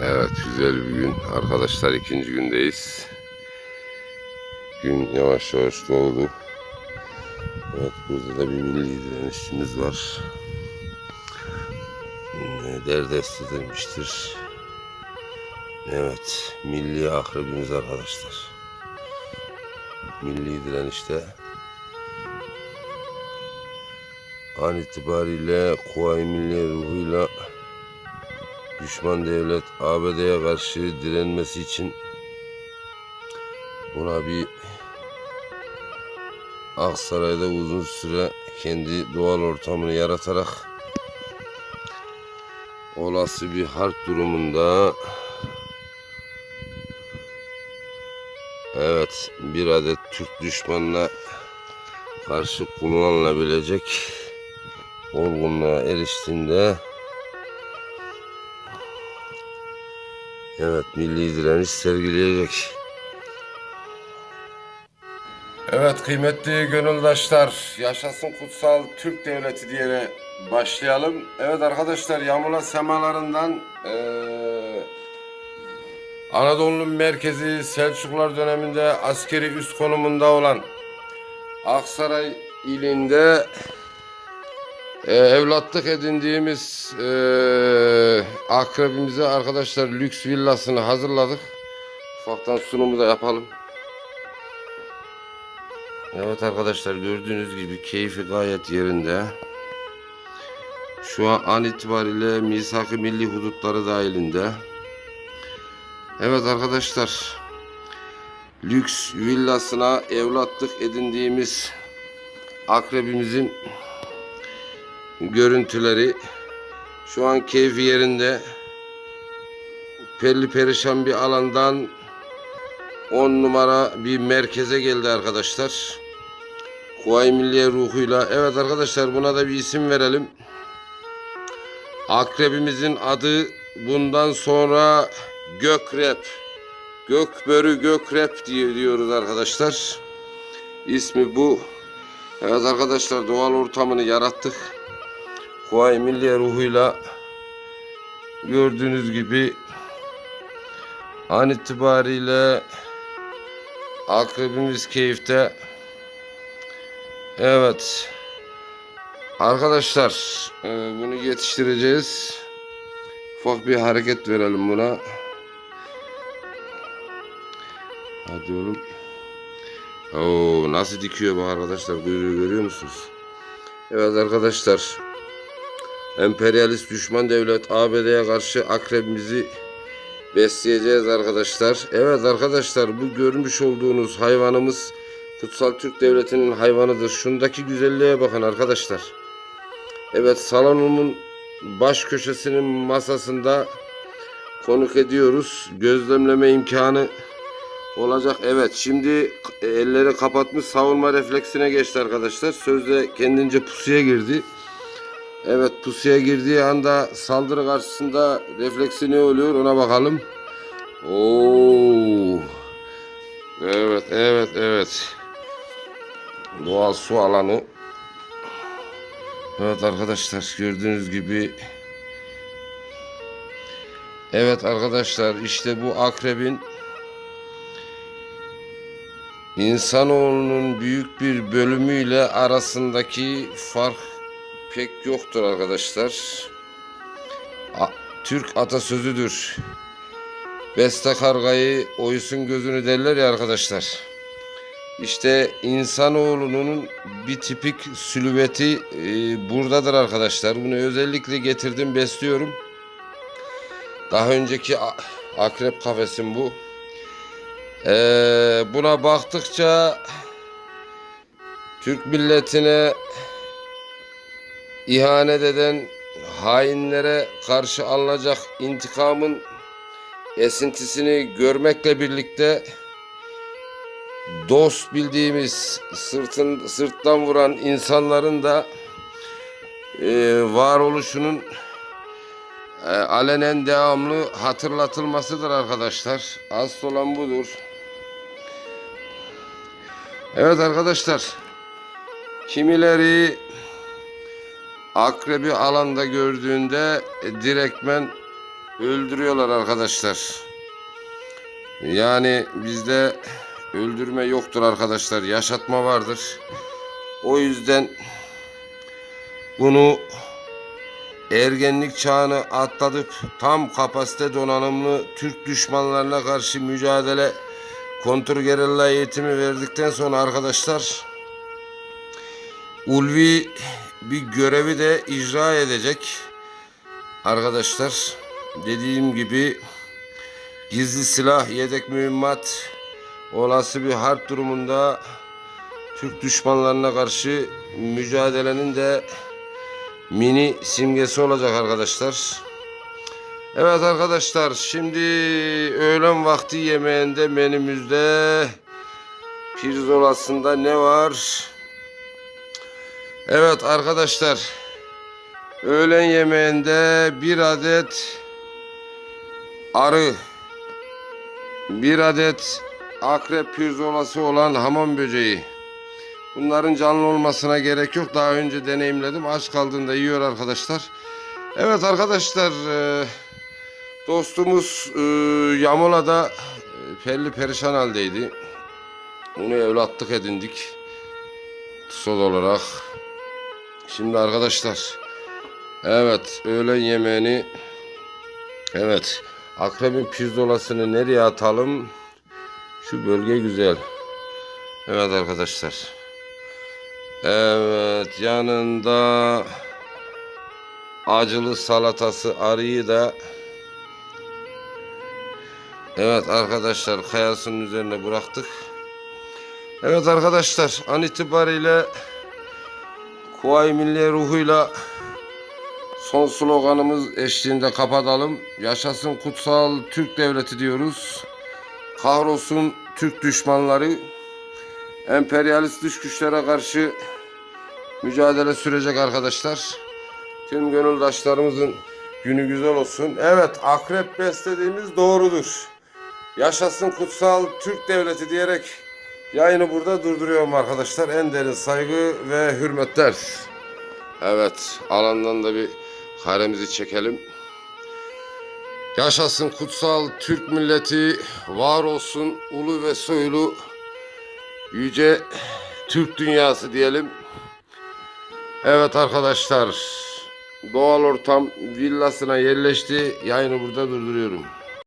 Evet güzel bir gün. Arkadaşlar ikinci gündeyiz. Gün yavaş yavaş doğdu. Evet burada da bir milli direnişçimiz var. Derdest edilmiştir. Evet milli akrebimiz arkadaşlar. Milli direnişte an itibariyle Kuvayi Milliye ruhuyla düşman devlet ABD'ye karşı direnmesi için buna bir Aksaray'da uzun süre kendi doğal ortamını yaratarak olası bir harp durumunda evet bir adet Türk düşmanına karşı kullanılabilecek olgunluğa eriştiğinde Evet milli direniş sergileyecek. Evet kıymetli gönüldaşlar yaşasın kutsal Türk devleti diyerek başlayalım. Evet arkadaşlar Yamula semalarından eee Anadolu'nun merkezi Selçuklular döneminde askeri üst konumunda olan Aksaray ilinde e, evlatlık edindiğimiz e, akrebimize arkadaşlar lüks villasını hazırladık. Ufaktan sunumu da yapalım. Evet arkadaşlar gördüğünüz gibi keyfi gayet yerinde. Şu an an itibariyle misak-ı milli hudutları dahilinde. Evet arkadaşlar lüks villasına evlatlık edindiğimiz akrebimizin görüntüleri şu an keyfi yerinde perli perişan bir alandan 10 numara bir merkeze geldi arkadaşlar. Kuvayi Milliye ruhuyla. Evet arkadaşlar buna da bir isim verelim. Akrebimizin adı bundan sonra Gökrep. Gökbörü Gökrep diye diyoruz arkadaşlar. İsmi bu. Evet arkadaşlar doğal ortamını yarattık. Kuvayi Milliye ruhuyla gördüğünüz gibi an itibariyle akrebimiz keyifte. Evet. Arkadaşlar e, bunu yetiştireceğiz. Ufak bir hareket verelim buna. Hadi oğlum. Oo, nasıl dikiyor bu arkadaşlar görüyor, görüyor musunuz? Evet arkadaşlar emperyalist düşman devlet ABD'ye karşı akrebimizi besleyeceğiz arkadaşlar. Evet arkadaşlar bu görmüş olduğunuz hayvanımız Kutsal Türk Devleti'nin hayvanıdır. Şundaki güzelliğe bakın arkadaşlar. Evet salonumun baş köşesinin masasında konuk ediyoruz. Gözlemleme imkanı olacak. Evet şimdi elleri kapatmış savunma refleksine geçti arkadaşlar. Sözde kendince pusuya girdi. Evet pusuya girdiği anda saldırı karşısında refleksi ne oluyor ona bakalım. Oo. Evet evet evet. Doğal su alanı. Evet arkadaşlar gördüğünüz gibi Evet arkadaşlar işte bu akrebin İnsanoğlunun büyük bir bölümüyle arasındaki fark pek yoktur arkadaşlar. A- Türk atasözüdür. Beste kargayı oysun gözünü derler ya arkadaşlar. İşte insanoğlunun bir tipik silüveti e, buradadır arkadaşlar. Bunu özellikle getirdim besliyorum. Daha önceki akrep kafesim bu. Ee, buna baktıkça Türk milletine ihanet eden hainlere karşı alınacak intikamın esintisini görmekle birlikte dost bildiğimiz sırtın sırttan vuran insanların da e, varoluşunun e, alenen devamlı hatırlatılmasıdır arkadaşlar. Asıl olan budur. Evet arkadaşlar. Kimileri akrebi alanda gördüğünde e, direktmen öldürüyorlar arkadaşlar. Yani bizde öldürme yoktur arkadaşlar. Yaşatma vardır. O yüzden bunu ergenlik çağını atlatıp tam kapasite donanımlı Türk düşmanlarına karşı mücadele kontrgerilla eğitimi verdikten sonra arkadaşlar ulvi bir görevi de icra edecek. Arkadaşlar dediğim gibi gizli silah, yedek mühimmat olası bir harp durumunda Türk düşmanlarına karşı mücadelenin de mini simgesi olacak arkadaşlar. Evet arkadaşlar şimdi öğlen vakti yemeğinde menümüzde pirzolasında ne var? Evet arkadaşlar öğlen yemeğinde bir adet arı bir adet akrep pirzolası olan hamam böceği Bunların canlı olmasına gerek yok. Daha önce deneyimledim. Aç kaldığında yiyor arkadaşlar. Evet arkadaşlar e, dostumuz e, Yamula'da e, perli perişan haldeydi. Onu evlatlık edindik. Tsol olarak. Şimdi arkadaşlar evet öğlen yemeğini evet akrebin pirzolasını nereye atalım? Şu bölge güzel. Evet arkadaşlar. Evet yanında acılı salatası arıyı da Evet arkadaşlar kayasının üzerine bıraktık. Evet arkadaşlar an itibariyle Kuvayi Milliye ruhuyla son sloganımız eşliğinde kapatalım. Yaşasın kutsal Türk devleti diyoruz. Kahrolsun Türk düşmanları emperyalist dış güçlere karşı mücadele sürecek arkadaşlar. Tüm gönüldaşlarımızın günü güzel olsun. Evet akrep beslediğimiz doğrudur. Yaşasın kutsal Türk devleti diyerek yayını burada durduruyorum arkadaşlar. En derin saygı ve hürmetler. Evet alandan da bir karemizi çekelim. Yaşasın kutsal Türk milleti, var olsun ulu ve soylu yüce Türk dünyası diyelim. Evet arkadaşlar, doğal ortam villasına yerleşti. Yayını burada durduruyorum.